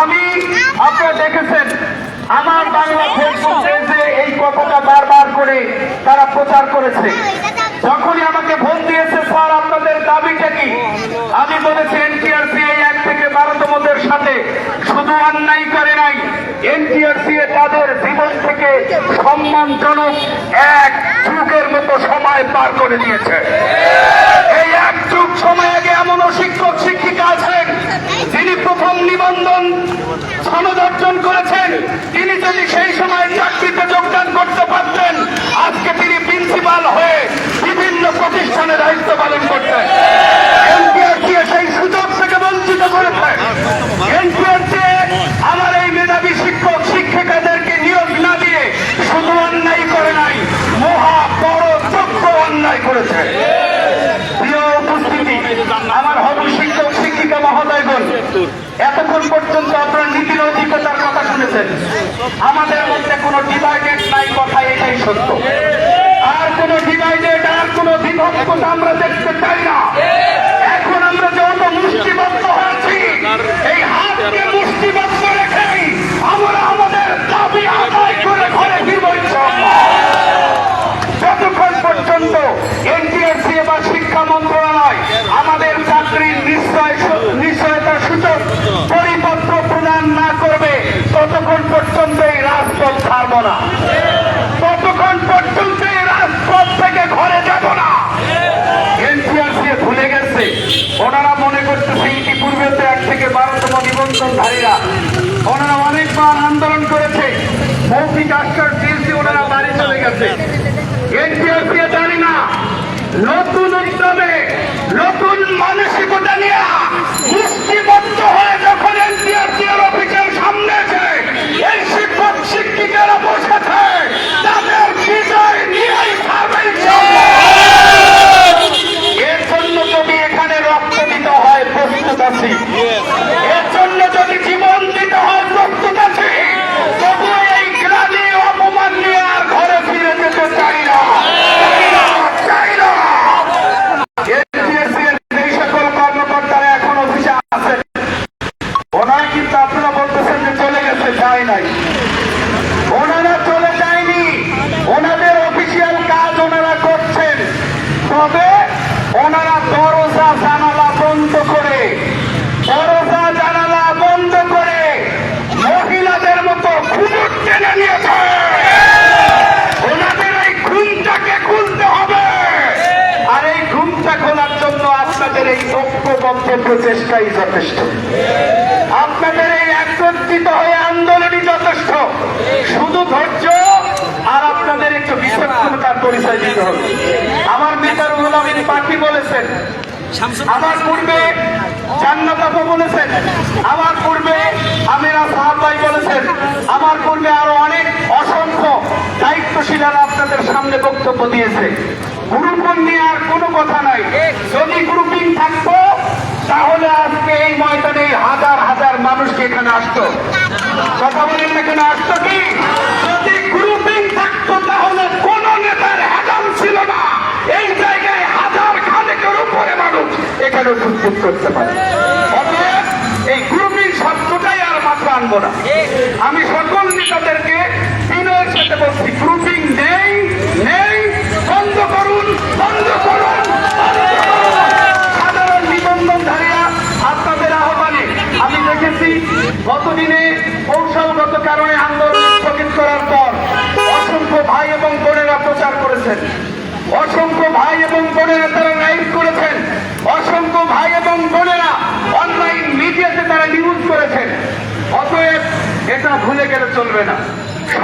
আমি, আপনারা দেখেছেন, আমার বাংলা ফেসবুক এই কথাটা বারবার করে তারা প্রচার করেছে, যখনই আমাকে ভোট দিয়েছে, স্যার, আপনাদের দাবিটা কি? আমি বলেছি, এনটিআরসি এই এক থেকে বারোতমদের সাথে শুধু অন্যায় করে নাই, এনটিআরসি তাদের জীবন থেকে সম্মানজনক এক যুগের মতো সময় পার করে দিয়েছে। সনদ অর্জন করেছেন। তিনি যদি সেই সময় চাকরিতে যোগদান করতে পারতেন, আজকে তিনি প্রিন্সিপাল হয়ে বিভিন্ন প্রতিষ্ঠানে দায়িত্ব পালন করতেন। এনপিআরসি সেই সুযোগ থেকে বঞ্চিত করেছে। আমার এই মেধাবী শিক্ষক, শিক্ষিকাদেরকে নিয়োগ না দিয়ে শুধু অন্যায় করে নাই, মহা বড় যোগ্য অন্যায় করেছে। প্রিয় উপস্থিতি, আমার হবু শুনেছেন আমাদের মধ্যে কোনো ডিভাইডেড নাই কথা এটাই সত্য। আর কোনো ডিভাইডেড আর কোনো বিভক্ত আমরা দেখতে চাই না। এখন আমরা যত নিবন্ধনধারীরা ওনারা অনেকবার আন্দোলন করেছে। মৌখিক আশ্রয় দিয়েছে, ওনারা বাড়ি চলে গেছে। এনপিএফ জানি না, নতুন উদ্যমে নতুন মানসিকতা নিয়ে মুষ্টিবদ্ধ হয়ে যখন এনটিআরসি এর অফিসের সামনে এসে এই শিক্ষক শিক্ষিকারা বসেছে তাদের বিজয় নিয়েই ছাড়বে ইনশাআল্লাহ। এর জন্য যদি এখানে রক্ত দিতে হয় প্রস্তুত আছি এর জন্য যদি জীবন দিতে হয় প্রস্তুত আছি তবু এই গ্রামে অপমান নিয়ে আর ঘরে ফিরে যেতে চাই না চাই না, চাই না NTSC এর যেই সকল কর্মকর্তারা এখন অফিসে আছেন ওনারা কিন্তু আপনারা বলতেছেন যে চলে গেছে যায় নাই ওনারা চলে যায়নি ওনাদের অফিসিয়াল কাজ ওনারা করছেন তবে ওনারা দরজা জানালা বন্ধ করে দরজা জানালা বন্ধ করে মহিলাদের মতো ঘুমুট টেনে নিয়েছে ওনাদের এই ঘুমটাকে খুলতে হবে আর এই ঘুমটা খোলার জন্য আপনাদের এই ঐক্যবদ্ধ প্রচেষ্টাই যথেষ্ট। আপনাদের এই একত্রিত হয়ে আন্দোলনই যথেষ্ট। শুধু ধৈর্য আর আপনাদের একটু বিচক্ষণতার পরিচয় দিতে হবে। আমার মিটার গোলামীর পাখি বলেছেন আমার পূর্বে জান্নাত আপু বলেছেন আমার পূর্বে আমিরা সাহাব ভাই বলেছেন আমার পূর্বে আরও অনেক অসংখ্য দায়িত্বশীলারা আপনাদের সামনে বক্তব্য দিয়েছে। গ্রুপন নিয়ে আর কোনো কথা নাই। যদি ময়দানে হাজার হাজার মানুষকে এখানে আসতো। কথা বলেন এখানে আসতো কি? যদি গ্রুপিং থাকতো তাহলে কোন নেতার হ্যাডাম ছিল না। এই জায়গায় হাজার খানেকের উপরে মানুষ এখানে উপস্থিত করতে পারে। এই গ্রুপিং শব্দটাই আর মাত্র আনব না। আমি সকল নেতাদেরকে বিনয়ের সাথে বলছি গতদিনে কৌশলগত কারণে আন্দোলন স্থগিত করার পর অসংখ্য ভাই এবং বোনেরা প্রচার করেছেন। অসংখ্য ভাই এবং বোনেরা তারা লাইভ করেছেন। অসংখ্য ভাই এবং বোনেরা অনলাইন মিডিয়াতে তারা নিউজ করেছেন। অতএব এটা ভুলে গেলে চলবে না। স্ব